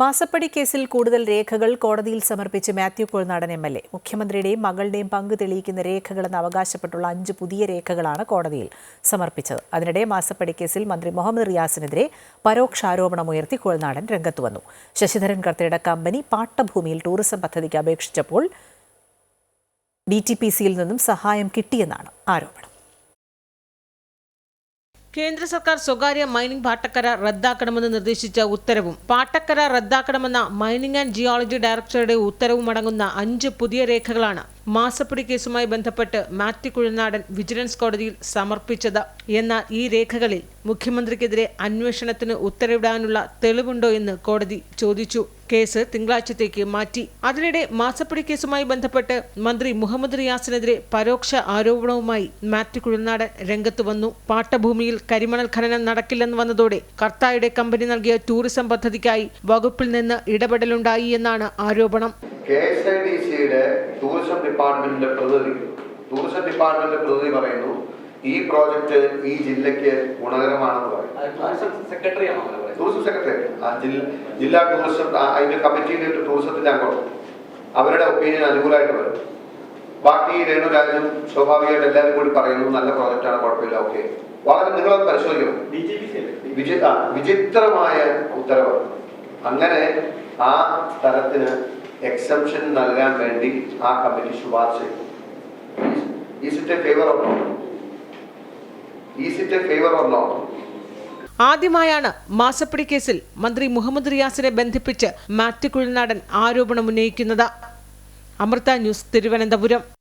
മാസപ്പടി കേസിൽ കൂടുതൽ രേഖകൾ കോടതിയിൽ സമർപ്പിച്ച് Mathew Kuzhalnadan M L A. മുഖ്യമന്ത്രിയുടെയും മകളുടെയും പങ്ക് തെളിയിക്കുന്ന രേഖകളെന്ന് അവകാശപ്പെട്ടുള്ള അഞ്ച് പുതിയ രേഖകളാണ് കോടതിയിൽ സമർപ്പിച്ചത്. അതിനിടെ മാസപ്പടി കേസിൽ മന്ത്രി മുഹമ്മദ് റിയാസിനെതിരെ പരോക്ഷാരോപണമുയർത്തി കോഴ്നാടൻ രംഗത്ത് വന്നു. ശശിധരൻ കർത്തയുടെ കമ്പനി പാട്ടഭൂമിയിൽ ടൂറിസം പദ്ധതിക്ക് അപേക്ഷിച്ചപ്പോൾ ഡി ടി പി സിയിൽ നിന്നും സഹായം കിട്ടിയെന്നാണ് ആരോപണം. കേന്ദ്ര സർക്കാർ സ്വകാര്യ മൈനിംഗ് പാട്ടക്കര റദ്ദാക്കണമെന്ന് നിർദ്ദേശിച്ച ഉത്തരവും പാട്ടക്കര റദ്ദാക്കണമെന്ന മൈനിംഗ് ആൻഡ് ജിയോളജി ഡയറക്ടറുടെ ഉത്തരവും അടങ്ങുന്ന അഞ്ച് പുതിയ രേഖകളാണ് മാസപ്പടി കേസുമായി ബന്ധപ്പെട്ട് മാത്യു കുഴനാടൻ വിജിലൻസ് കോടതിയിൽ സമർപ്പിച്ചത്. എന്നാൽ ഈ രേഖകളിൽ മുഖ്യമന്ത്രിക്കെതിരെ അന്വേഷണത്തിന് ഉത്തരവിടാനുള്ള തെളിവുണ്ടോ എന്ന് കോടതി ചോദിച്ചു. കേസ് തിങ്കളാഴ്ചത്തേക്ക് മാറ്റി. അതിനിടെ മാസപ്പടി കേസുമായി ബന്ധപ്പെട്ട് മന്ത്രി മുഹമ്മദ് റിയാസിനെതിരെ പരോക്ഷ ആരോപണവുമായി മാത്യു കുഴൽനാടൻ രംഗത്ത് വന്നു. പാട്ടഭൂമിയിൽ കരിമണൽ ഖനനം നടക്കില്ലെന്ന് വന്നതോടെ കർത്തായുടെ കമ്പനി നൽകിയ ടൂറിസം പദ്ധതിക്കായി വകുപ്പിൽ നിന്ന് ഇടപെടലുണ്ടായി എന്നാണ് ആരോപണം. കെ എസ് ഐ ഡി സിയുടെ ടൂറിസം ഡിപ്പാർട്ട്മെന്റിന്റെ പ്രതിനിധി. ടൂറിസം ഡിപ്പാർട്ട്മെന്റിന്റെ പ്രതിനിധി പറയുന്നു ഈ പ്രോജക്റ്റ് ഈ ജില്ലയ്ക്ക് ഗുണകരമാണെന്ന് പറയും ടൂറിസം സെക്രട്ടറി ആ ജില്ല ടൂറിസം അതിന്റെ കമ്മിറ്റിയിലെ ടൂറിസത്തിന്റെ അംഗം. അവരുടെ ഒപ്പീനിയൻ അനുകൂലമായിട്ട് വരും. ബാക്കി രേണു രേണുരാജും സ്വാഭാവികമായിട്ട് എല്ലാവരും കൂടി പറയുന്നു നല്ല പ്രോജക്റ്റാണ് കുഴപ്പമില്ല ഓക്കെ. വളരെ നിങ്ങളത് പരിശോധിക്കണം. വിചിത്രമായ ഉത്തരവ് അങ്ങനെ ആ സ്ഥലത്തിന് എക്സംഷൻ നൽകാൻ വേണ്ടി ആ കമ്മിറ്റി ശുപാർശ ചെയ്തു. ഫേവർ ഈസ് ഫേവർ നോട്ട് ആദ്യമായാണ് മാസപ്പടി കേസിൽ മന്ത്രി മുഹമ്മദ് റിയാസിനെ ബന്ധിപ്പിച്ച് മാത്യു കുഴിനാടൻ ആരോപണം ഉന്നയിക്കുന്നത്. അമൃത ന്യൂസ് തിരുവനന്തപുരം.